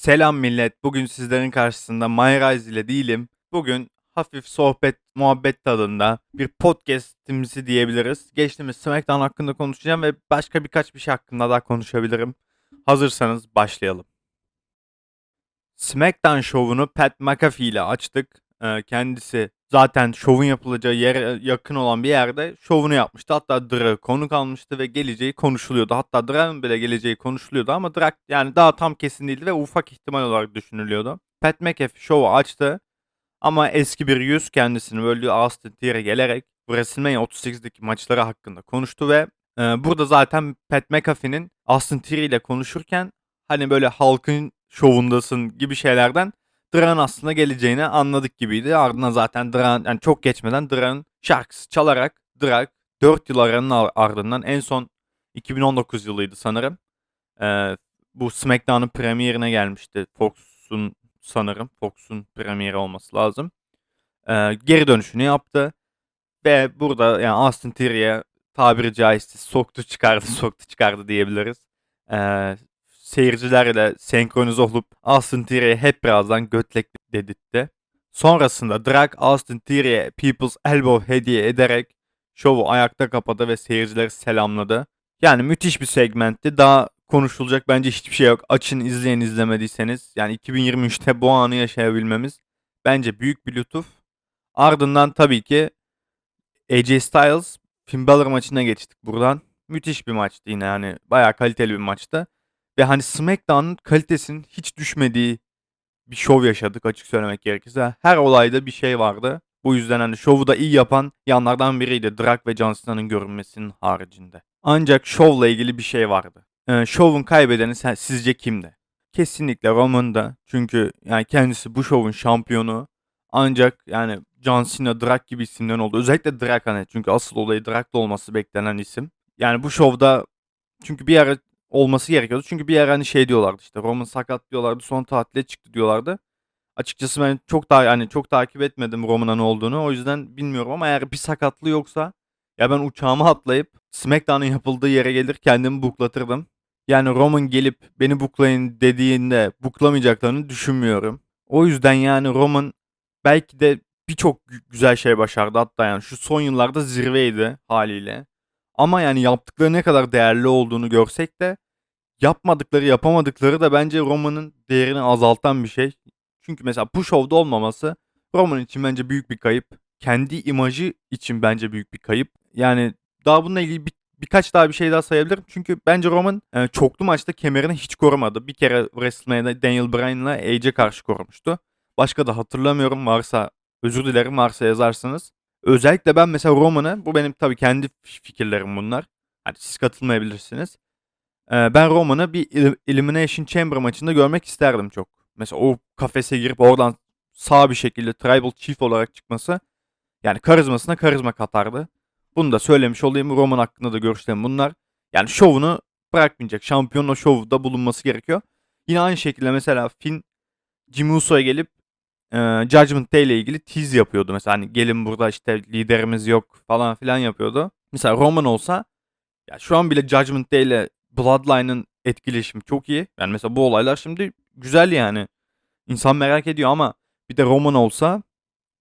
Selam millet. Bugün sizlerin karşısında MyRise ile değilim. Bugün hafif sohbet, muhabbet tadında bir podcast'imizi diyebiliriz. Geçtiğimiz SmackDown hakkında konuşacağım ve başka birkaç bir şey hakkında daha konuşabilirim. Hazırsanız başlayalım. SmackDown şovunu Pat McAfee ile açtık. Ee, kendisi zaten şovun yapılacağı yere yakın olan bir yerde şovunu yapmıştı. Hatta Dra konuk almıştı ve geleceği konuşuluyordu. Hatta Dra'nın bile geleceği konuşuluyordu ama Dra yani daha tam kesin değildi ve ufak ihtimal olarak düşünülüyordu. Pat McAfee şovu açtı ama eski bir yüz kendisini böldüğü Austin Theory gelerek WrestleMania 38'deki maçları hakkında konuştu ve e, burada zaten Pat McAfee'nin Austin Theory ile konuşurken hani böyle halkın şovundasın gibi şeylerden Drak'ın aslında geleceğini anladık gibiydi. Ardından zaten Drak'ın yani çok geçmeden Drak'ın şarkısı çalarak Drak 4 yıl aranın ardından en son 2019 yılıydı sanırım. Ee, bu SmackDown'un premierine gelmişti. Fox'un sanırım. Fox'un premieri olması lazım. Ee, geri dönüşünü yaptı. Ve burada yani Austin Theory'e tabiri caizse soktu çıkardı soktu çıkardı diyebiliriz. Ee, seyircilerle senkronize olup Austin Theory'e hep birazdan götlek dedirtti. Sonrasında Drag Austin Theory'e People's Elbow hediye ederek şovu ayakta kapadı ve seyircileri selamladı. Yani müthiş bir segmentti. Daha konuşulacak bence hiçbir şey yok. Açın izleyin izlemediyseniz. Yani 2023'te bu anı yaşayabilmemiz bence büyük bir lütuf. Ardından tabii ki AJ Styles Finn Balor maçına geçtik buradan. Müthiş bir maçtı yine yani. Bayağı kaliteli bir maçtı. Ve hani SmackDown'un kalitesinin hiç düşmediği bir şov yaşadık açık söylemek gerekirse. Her olayda bir şey vardı. Bu yüzden hani şovu da iyi yapan yanlardan biriydi Drak ve John Cena'nın görünmesinin haricinde. Ancak şovla ilgili bir şey vardı. Ee, şovun kaybedeni sen, sizce kimdi? Kesinlikle Roman'da. Çünkü yani kendisi bu şovun şampiyonu. Ancak yani John Cena Drak gibi isimden oldu. Özellikle Drak hani çünkü asıl olayı Drak'ta olması beklenen isim. Yani bu şovda çünkü bir ara olması gerekiyordu. Çünkü bir ara hani şey diyorlardı işte Roman sakat diyorlardı. Son tatile çıktı diyorlardı. Açıkçası ben çok daha yani çok takip etmedim Roman'a ne olduğunu. O yüzden bilmiyorum ama eğer bir sakatlığı yoksa ya ben uçağıma atlayıp SmackDown'un yapıldığı yere gelir kendimi buklatırdım. Yani Roman gelip beni buklayın dediğinde buklamayacaklarını düşünmüyorum. O yüzden yani Roman belki de birçok güzel şey başardı hatta yani şu son yıllarda zirveydi haliyle. Ama yani yaptıkları ne kadar değerli olduğunu görsek de yapmadıkları, yapamadıkları da bence Roman'ın değerini azaltan bir şey. Çünkü mesela bu şovda olmaması Roman için bence büyük bir kayıp. Kendi imajı için bence büyük bir kayıp. Yani daha bununla ilgili bir, birkaç daha bir şey daha sayabilirim. Çünkü bence Roman e, çoklu maçta kemerini hiç korumadı. Bir kere WrestleMania'da Daniel Bryan'la AJ'e karşı korumuştu. Başka da hatırlamıyorum varsa özür dilerim varsa yazarsınız. Özellikle ben mesela Roman'ı, bu benim tabii kendi fikirlerim bunlar. Hani siz katılmayabilirsiniz. Ee, ben Roman'ı bir Elimination Chamber maçında görmek isterdim çok. Mesela o kafese girip oradan sağ bir şekilde Tribal Chief olarak çıkması yani karizmasına karizma katardı. Bunu da söylemiş olayım. Roman hakkında da görüşlerim bunlar. Yani şovunu bırakmayacak. Şampiyonun o şovda bulunması gerekiyor. Yine aynı şekilde mesela Finn Jimmy Uso'ya gelip e, Judgment Day ile ilgili tease yapıyordu. Mesela hani gelin burada işte liderimiz yok falan filan yapıyordu. Mesela Roman olsa ya şu an bile Judgment Day ile Bloodline'ın etkileşimi çok iyi. Yani mesela bu olaylar şimdi güzel yani. İnsan merak ediyor ama bir de Roman olsa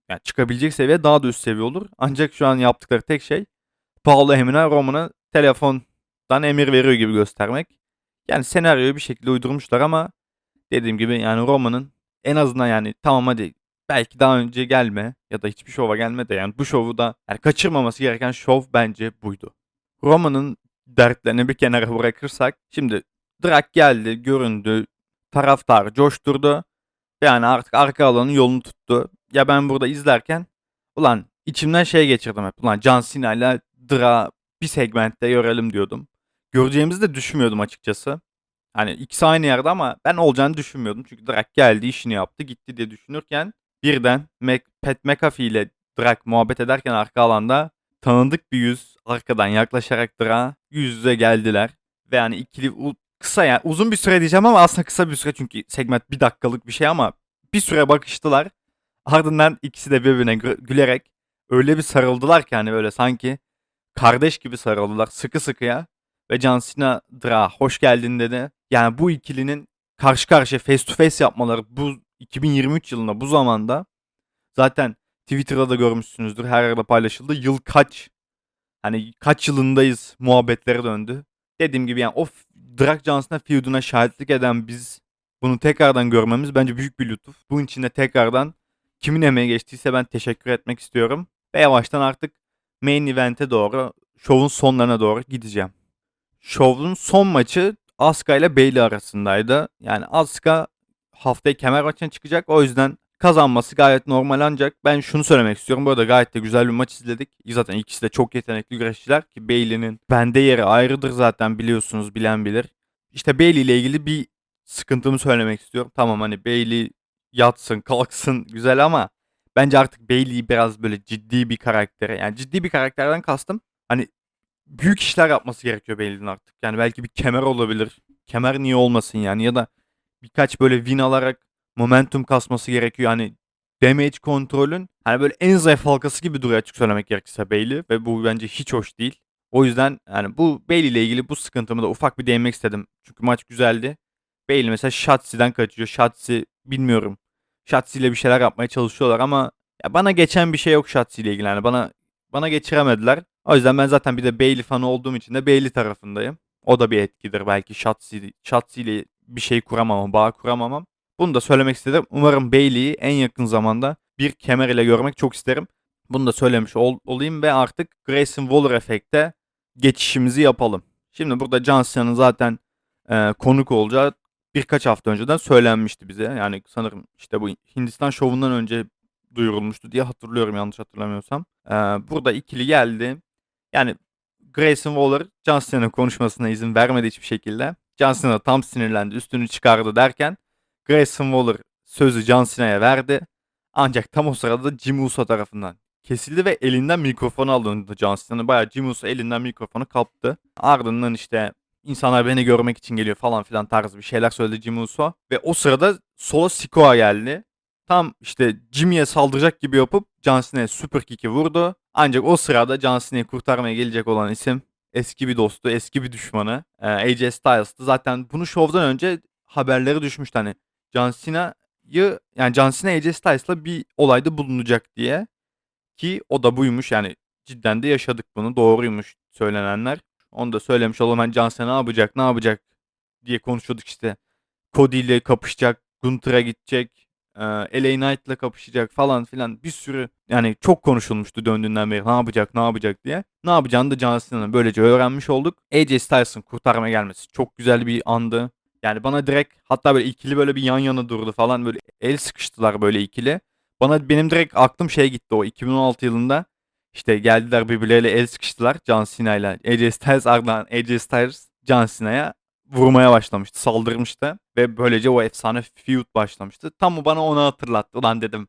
yani çıkabilecek seviye daha da üst seviye olur. Ancak şu an yaptıkları tek şey Paolo Heyman'a Roman'a telefondan emir veriyor gibi göstermek. Yani senaryoyu bir şekilde uydurmuşlar ama dediğim gibi yani Roman'ın en azından yani tamam hadi belki daha önce gelme ya da hiçbir şova gelme de yani bu şovu da yani kaçırmaması gereken şov bence buydu. Roman'ın dertlerini bir kenara bırakırsak şimdi Drak geldi, göründü, taraftar coşturdu. Yani artık arka alanın yolunu tuttu. Ya ben burada izlerken ulan içimden şey geçirdim hep. Ulan John Cena ile Dra bir segmentte görelim diyordum. Göreceğimizi de düşünmüyordum açıkçası. Hani ikisi aynı yerde ama ben olacağını düşünmüyordum. Çünkü Drak geldi, işini yaptı, gitti diye düşünürken birden Mac, Pat McAfee ile Drak muhabbet ederken arka alanda tanıdık bir yüz arkadan yaklaşarak Dra yüz yüze geldiler. Ve yani ikili kısa yani uzun bir süre diyeceğim ama aslında kısa bir süre çünkü segment bir dakikalık bir şey ama bir süre bakıştılar. Ardından ikisi de birbirine gülerek öyle bir sarıldılar ki hani böyle sanki kardeş gibi sarıldılar sıkı sıkıya. Ve John Cena Dra hoş geldin dedi. Yani bu ikilinin karşı karşıya face to face yapmaları bu 2023 yılında bu zamanda zaten Twitter'da da görmüşsünüzdür. Her yerde paylaşıldı. Yıl kaç? Hani kaç yılındayız muhabbetlere döndü. Dediğim gibi yani o Drak Johnson'a feud'una şahitlik eden biz bunu tekrardan görmemiz bence büyük bir lütuf. Bunun için de tekrardan kimin emeği geçtiyse ben teşekkür etmek istiyorum. Ve yavaştan artık main event'e doğru, şovun sonlarına doğru gideceğim. Şovun son maçı Asuka ile Bayley arasındaydı. Yani Asuka haftaya kemer maçına çıkacak. O yüzden kazanması gayet normal ancak ben şunu söylemek istiyorum. Bu arada gayet de güzel bir maç izledik. Zaten ikisi de çok yetenekli güreşçiler ki Bayley'nin bende yeri ayrıdır zaten biliyorsunuz bilen bilir. İşte Bayley ile ilgili bir sıkıntımı söylemek istiyorum. Tamam hani Bayley yatsın kalksın güzel ama bence artık Bayley biraz böyle ciddi bir karaktere yani ciddi bir karakterden kastım. Hani büyük işler yapması gerekiyor Bayley'nin artık. Yani belki bir kemer olabilir. Kemer niye olmasın yani ya da birkaç böyle win alarak momentum kasması gerekiyor. Hani damage kontrolün hani böyle en zayıf halkası gibi duruyor açık söylemek gerekirse Bayley ve bu bence hiç hoş değil. O yüzden yani bu Bayley ile ilgili bu sıkıntımı da ufak bir değinmek istedim. Çünkü maç güzeldi. Bayley mesela Shotzi'den kaçıyor. Shotzi bilmiyorum. Shotzi ile bir şeyler yapmaya çalışıyorlar ama ya bana geçen bir şey yok Shotzi ile ilgili. Yani bana bana geçiremediler. O yüzden ben zaten bir de Bayley fanı olduğum için de Bayley tarafındayım. O da bir etkidir belki Shotzi, ile bir şey kuramamam, bağ kuramamam. Bunu da söylemek istedim. Umarım Bayley'i en yakın zamanda bir kemer ile görmek çok isterim. Bunu da söylemiş ol- olayım ve artık Grayson Waller efekte geçişimizi yapalım. Şimdi burada John Cena'nın zaten e, konuk olacağı birkaç hafta önceden söylenmişti bize. Yani sanırım işte bu Hindistan şovundan önce duyurulmuştu diye hatırlıyorum yanlış hatırlamıyorsam. E, burada ikili geldi. Yani Grayson Waller John Cena'nın konuşmasına izin vermedi hiçbir şekilde. John Cena tam sinirlendi üstünü çıkardı derken Grayson Waller sözü John Cena'ya verdi. Ancak tam o sırada Jimmy Uso tarafından kesildi ve elinden mikrofonu alındı John Cena. Bayağı Jimmy Uso elinden mikrofonu kaptı. Ardından işte insanlar beni görmek için geliyor falan filan tarzı bir şeyler söyledi Jimmy Uso. Ve o sırada Solo Sikoa geldi. Tam işte Jimmy'ye saldıracak gibi yapıp John Cena'ya super kick'i vurdu. Ancak o sırada John Cena'yı kurtarmaya gelecek olan isim eski bir dostu, eski bir düşmanı e, AJ Styles'tı. Zaten bunu şovdan önce haberleri düşmüştü hani John Cena'yı yani John Cena AJ Styles'la bir olayda bulunacak diye. Ki o da buymuş yani cidden de yaşadık bunu. Doğruymuş söylenenler. Onu da söylemiş olalım. Yani John Cena ne yapacak ne yapacak diye konuşuyorduk işte. Cody ile kapışacak. Gunther'a gidecek. E, LA Knight ile kapışacak falan filan bir sürü yani çok konuşulmuştu döndüğünden beri ne yapacak ne yapacak diye. Ne yapacağını da John Cena'nın böylece öğrenmiş olduk. AJ Styles'ın kurtarmaya gelmesi çok güzel bir andı. Yani bana direkt hatta böyle ikili böyle bir yan yana durdu falan böyle el sıkıştılar böyle ikili. Bana benim direkt aklım şey gitti o 2016 yılında. İşte geldiler birbirleriyle el sıkıştılar John Cena ile AJ Styles ardından AJ Styles John Cena'ya vurmaya başlamıştı, saldırmıştı ve böylece o efsane feud başlamıştı. Tam o bana onu hatırlattı. Ulan dedim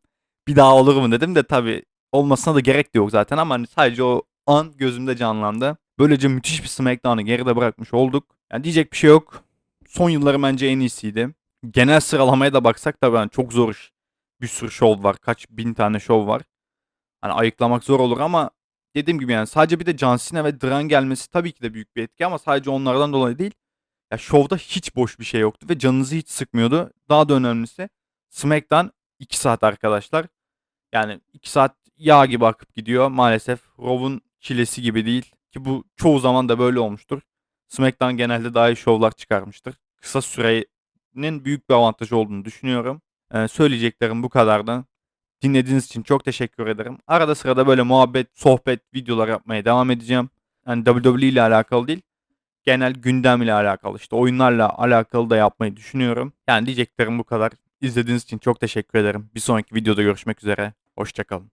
bir daha olur mu dedim de tabii olmasına da gerek de yok zaten ama hani sadece o an gözümde canlandı. Böylece müthiş bir SmackDown'ı geride bırakmış olduk. Yani diyecek bir şey yok. Son yılları bence en iyisiydi. Genel sıralamaya da baksak tabii yani çok zor iş. Bir sürü şov var. Kaç bin tane şov var. Hani ayıklamak zor olur ama dediğim gibi yani sadece bir de John Cena ve Dran gelmesi tabii ki de büyük bir etki ama sadece onlardan dolayı değil. Ya şovda hiç boş bir şey yoktu ve canınızı hiç sıkmıyordu. Daha da önemlisi SmackDown 2 saat arkadaşlar. Yani 2 saat yağ gibi akıp gidiyor. Maalesef Raw'un çilesi gibi değil. Ki bu çoğu zaman da böyle olmuştur. SmackDown genelde daha iyi şovlar çıkarmıştır. Kısa sürenin büyük bir avantajı olduğunu düşünüyorum. Ee, söyleyeceklerim bu kadardı. Dinlediğiniz için çok teşekkür ederim. Arada sırada böyle muhabbet, sohbet videolar yapmaya devam edeceğim. Yani WWE ile alakalı değil. Genel gündem ile alakalı işte oyunlarla alakalı da yapmayı düşünüyorum. Yani diyeceklerim bu kadar. İzlediğiniz için çok teşekkür ederim. Bir sonraki videoda görüşmek üzere. Hoşçakalın.